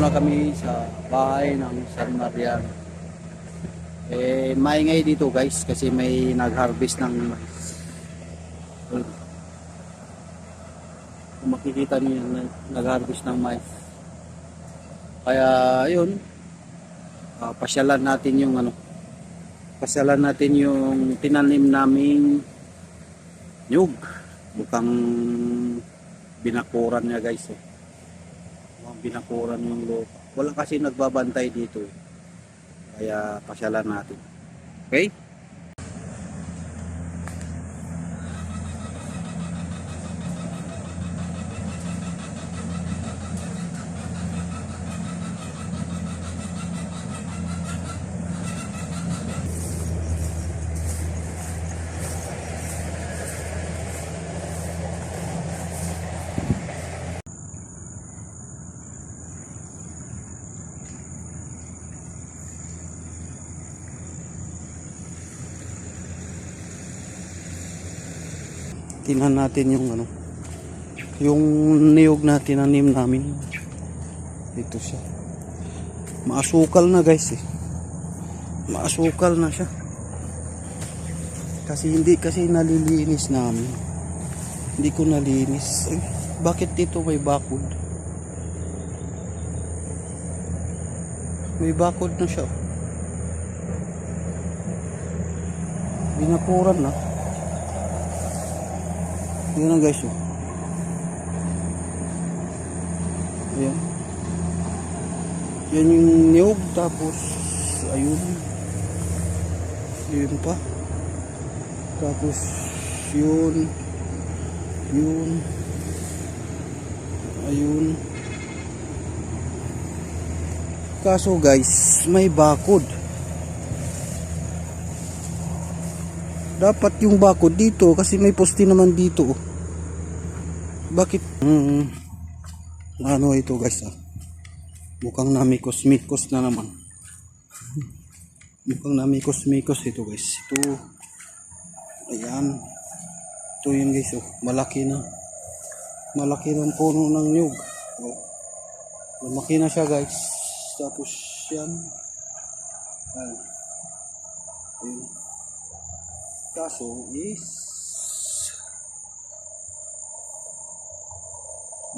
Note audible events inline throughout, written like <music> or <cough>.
na kami sa bahay ng San Mariano. Eh, maingay dito guys kasi may nag-harvest ng mais. Kung makikita niyo nag-harvest ng mais. Kaya, yun. ah, pasyalan natin yung ano. Pasyalan natin yung tinanim naming nyug. Mukhang binakuran niya guys. Eh. Binakuran yung lupa. Wala kasi nagbabantay dito. Kaya pasyalan natin. Okay? Tingnan natin yung ano. Yung niyog na tinanim namin. Ito siya. Maasukal na guys eh. Maasukal na siya. Kasi hindi kasi nalilinis namin. Hindi ko nalinis. Eh, bakit dito may bakod? May bakod na siya. Binakuran na. Yun na guys oh. Ayan. Yan yung niyog tapos ayun. Yun pa. Tapos yun. Yun. Ayun. Kaso guys, may bakod. Dapat yung bakod dito kasi may poste naman dito. oh. Bakit? Hmm. Ano ito guys ah. Mukhang namikos-mikos na naman. Mukhang namikos-mikos ito guys. Ito. Ayan. Ito yun guys oh. Malaki na. Malaki ng puno ng nyug. Oh. Lumaki na siya guys. Tapos yan. Ayan. Ayun. Kaso is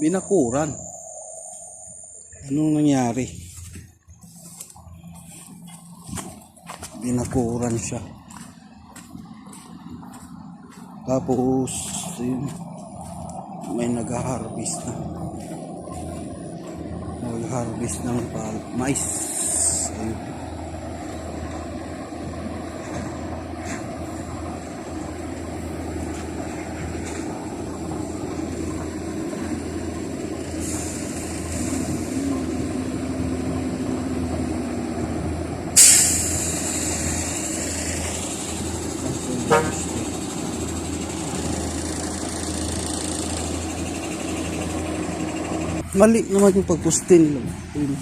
binakuran. Anong nangyari? Binakuran siya. Tapos yun, may nag-harvest na. Nag-harvest ng pal- mais. Ayun. Mali naman yung pagpuste nila. Ayun.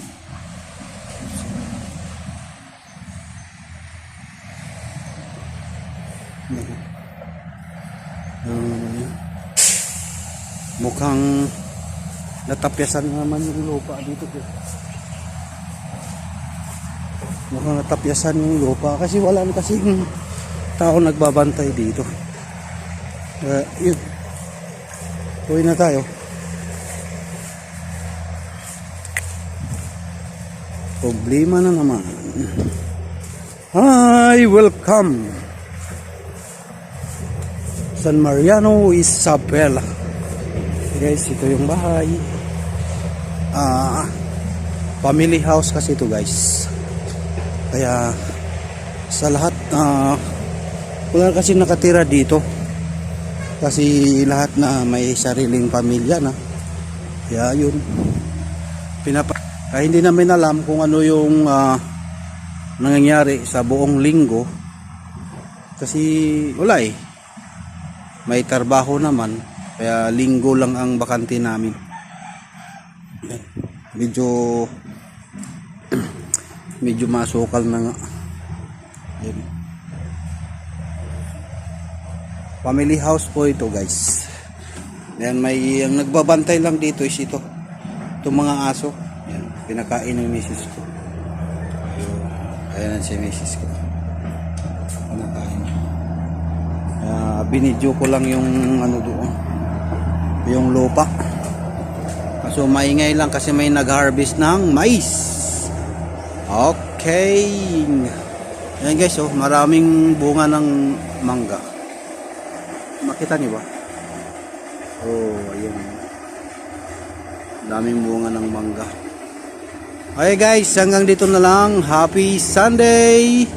Um, mukhang natapyasan naman yung lupa dito. Mukhang natapyasan yung lupa kasi wala na kasi tao nagbabantay dito. Uh, yun. Uwi na tayo. Problema na naman. Hi, welcome. San Mariano, Isabela. Guys, ito yung bahay. Ah, family house kasi ito guys. Kaya sa lahat ah wala kasi nakatira dito. Kasi lahat na may sariling pamilya na. Kaya yun. Pinapa kaya hindi namin alam kung ano yung ah, nangyayari sa buong linggo. Kasi wala eh. May trabaho naman. Kaya linggo lang ang bakante namin. Medyo <clears throat> medyo masukal na nga. Yan. Family house po ito guys. Yan may ang nagbabantay lang dito is ito. Itong mga aso. Pinakain ng misis ko. Ayan si misis ko. Pinakain. Uh, binidyo ko lang yung ano doon. Yung lupa. So maingay lang kasi may nag-harvest ng mais. Okay. Ayan guys, oh, maraming bunga ng mangga. Makita niyo ba? Oh, ayun. Daming bunga ng mangga. Okay guys, hanggang dito na lang. Happy Sunday!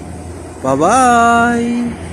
Bye-bye!